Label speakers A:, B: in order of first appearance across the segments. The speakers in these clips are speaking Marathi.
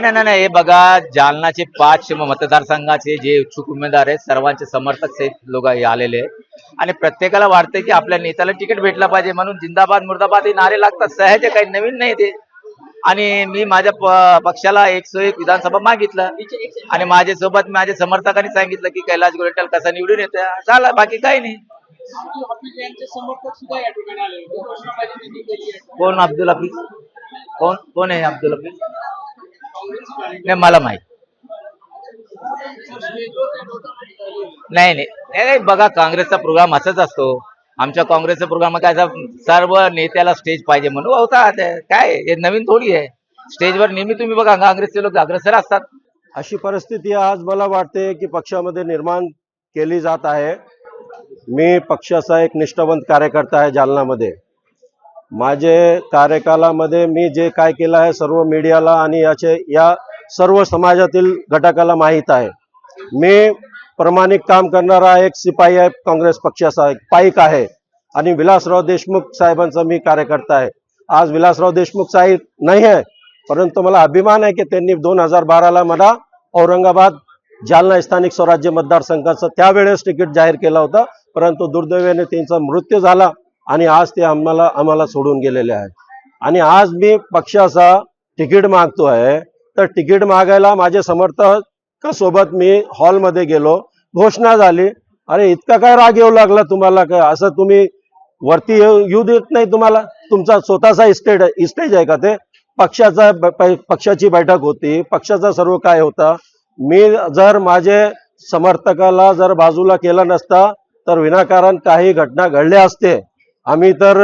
A: नाही
B: नाही, नाही हे बघा जालनाचे पाच मतदारसंघाचे जे इच्छुक उमेदवार आहेत सर्वांचे समर्थक लोक आलेले आहेत. आणि प्रत्येकाला वाटतंय की आपल्या नेत्याला तिकीट भेटला पाहिजे म्हणून जिंदाबाद मुर्दाबाद हे नारे लागतात. सहज काही नवीन नाही ते. आणि मी माझ्या पक्षाला एकशे एक विधानसभा मागितलं. आणि माझ्या सोबत माझ्या समर्थकांनी सांगितलं की कैलास गोरेटल कसा निवडून येतो झाला बाकी काही नाही. कोण? अब्दुल हफीज. कोण? कोण आहे अब्दुल हफीज? नाही मला माहीत. नाही नाही. बघा काँग्रेसचा प्रोग्राम असाच असतो. आमच्या काँग्रेसचा प्रोग्राम काय सर्व नेत्याला स्टेज पाहिजे म्हणून होता. ते काय हे नवीन थोडी आहे. स्टेजवर नेहमी तुम्ही बघा काँग्रेसचे लोक अग्रसर असतात.
C: अशी परिस्थिती आज मला वाटते की पक्षामध्ये निर्माण केली जात आहे. मी पक्षाचा एक निष्ठावंत कार्यकर्ता आहे जालनामध्ये. माझे कार्यकालामध्ये मी जे काय केलं आहे सर्व मीडियाला आणि याचे या सर्व समाजातील घटकाला माहीत आहे. मी प्रामाणिक काम करणारा एक शिपाई आहे काँग्रेस पक्षाचा एक पाईक आहे. आणि विलासराव देशमुख साहेबांचा मी कार्यकर्ता आहे. आज विलासराव देशमुख साहेब नाही आहे परंतु मला अभिमान आहे की त्यांनी दोन हजार बाराला मला औरंगाबाद जालना स्थानिक स्वराज्य मतदारसंघाचं त्यावेळेस तिकीट जाहीर केलं होतं. परंतु दुर्दैवाने त्यांचा मृत्यू झाला. आणि आज ते आम्हाला आम्हाला सोडून गेलेले आहेत. आणि आज मी पक्षाचा तिकीट मागतो आहे. तर तिकीट मागायला माझे समर्थकासोबत मी हॉलमध्ये गेलो. घोषणा झाली. अरे इतका काय राग येऊ लागला तुम्हाला काय असं तुम्ही वरती येऊ येऊ देत नाही तुम्हाला? तुमचा स्वतःचा इस्टेट इस्टेज आहे का ते? पक्षाचा पक्षाची बैठक होती. पक्षाचा सर्व काय होता? मी जर माझे समर्थकाला जर बाजूला केलं नसता तर विनाकारण काही घटना घडल्या असते. आम्ही तर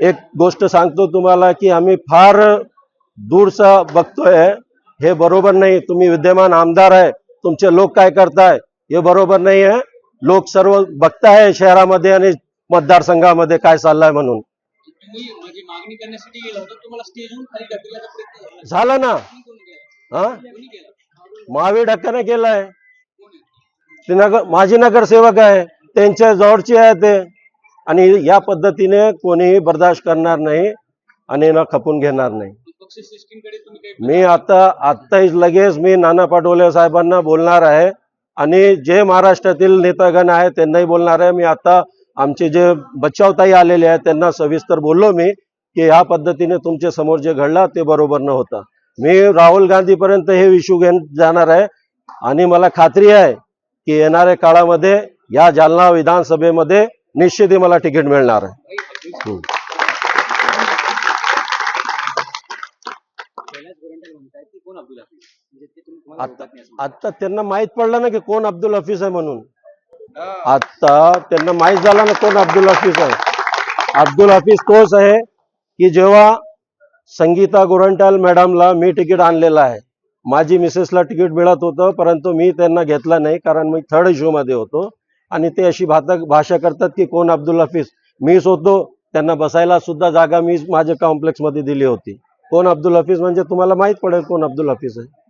C: एक गोष्ट सांगतो तुम्हाला की आम्ही फार दूरचा बघतोय. हे बरोबर नाही. तुम्ही विद्यमान आमदार आहे. तुमचे लोक काय करताय? हे बरोबर नाही आहे लोक सर्व बघताय शहरामध्ये आणि मतदारसंघामध्ये काय चाललंय म्हणून.
D: झाला.
C: ना? हा? महावीर ढक्काने केलाय? ते नगर माझी नगरसेवक आहे. त्यांच्या जवळचे आहे ते. आणि या पद्धतीने कोणीही बर्दाश्त करणार नाही आणि ना खपून घेणार नाही. मी आता आत्ताच लगेच मी नाना पटोले साहेबांना बोलणार आहे आणि जे महाराष्ट्रातील नेतागण आहे त्यांनाही बोलणार आहे. मी आता आमचे जे बचावताई आलेले आहेत त्यांना सविस्तर बोललो मी की ह्या पद्धतीने तुमच्यासमोर जे घडला ते बरोबर न होता. मी राहुल गांधीपर्यंत हे इश्यू घेऊन जाणार आहे आणि मला खात्री आहे की येणाऱ्या काळामध्ये या जालना विधानसभेमध्ये निश्चितही मला तिकीट मिळणार. आहे आता त्यांना माहीत पडलं ना की कोण अब्दुल हफीज आहे म्हणून. आता त्यांना माहीत झालं ना कोण अब्दुल हफीज आहे. अब्दुल हफीज तोच आहे की जेव्हा संगीता गोरंट्याल मॅडमला मी तिकीट आणलेलं आहे. माझी मिसेसला तिकीट मिळत होतं परंतु मी त्यांना घेतलं नाही कारण मी थर्ड इश्यू मध्ये होतो. आणि ते अशी भातक भाषा करतात की कोण अब्दुल हफीज मीच होतो. त्यांना बसायला सुद्धा जागा मी माझ्या कॉम्प्लेक्समध्ये दिली होती. कोण अब्दुल हफीज म्हणजे तुम्हाला माहीत पडेल कोण अब्दुल हफीज आहे.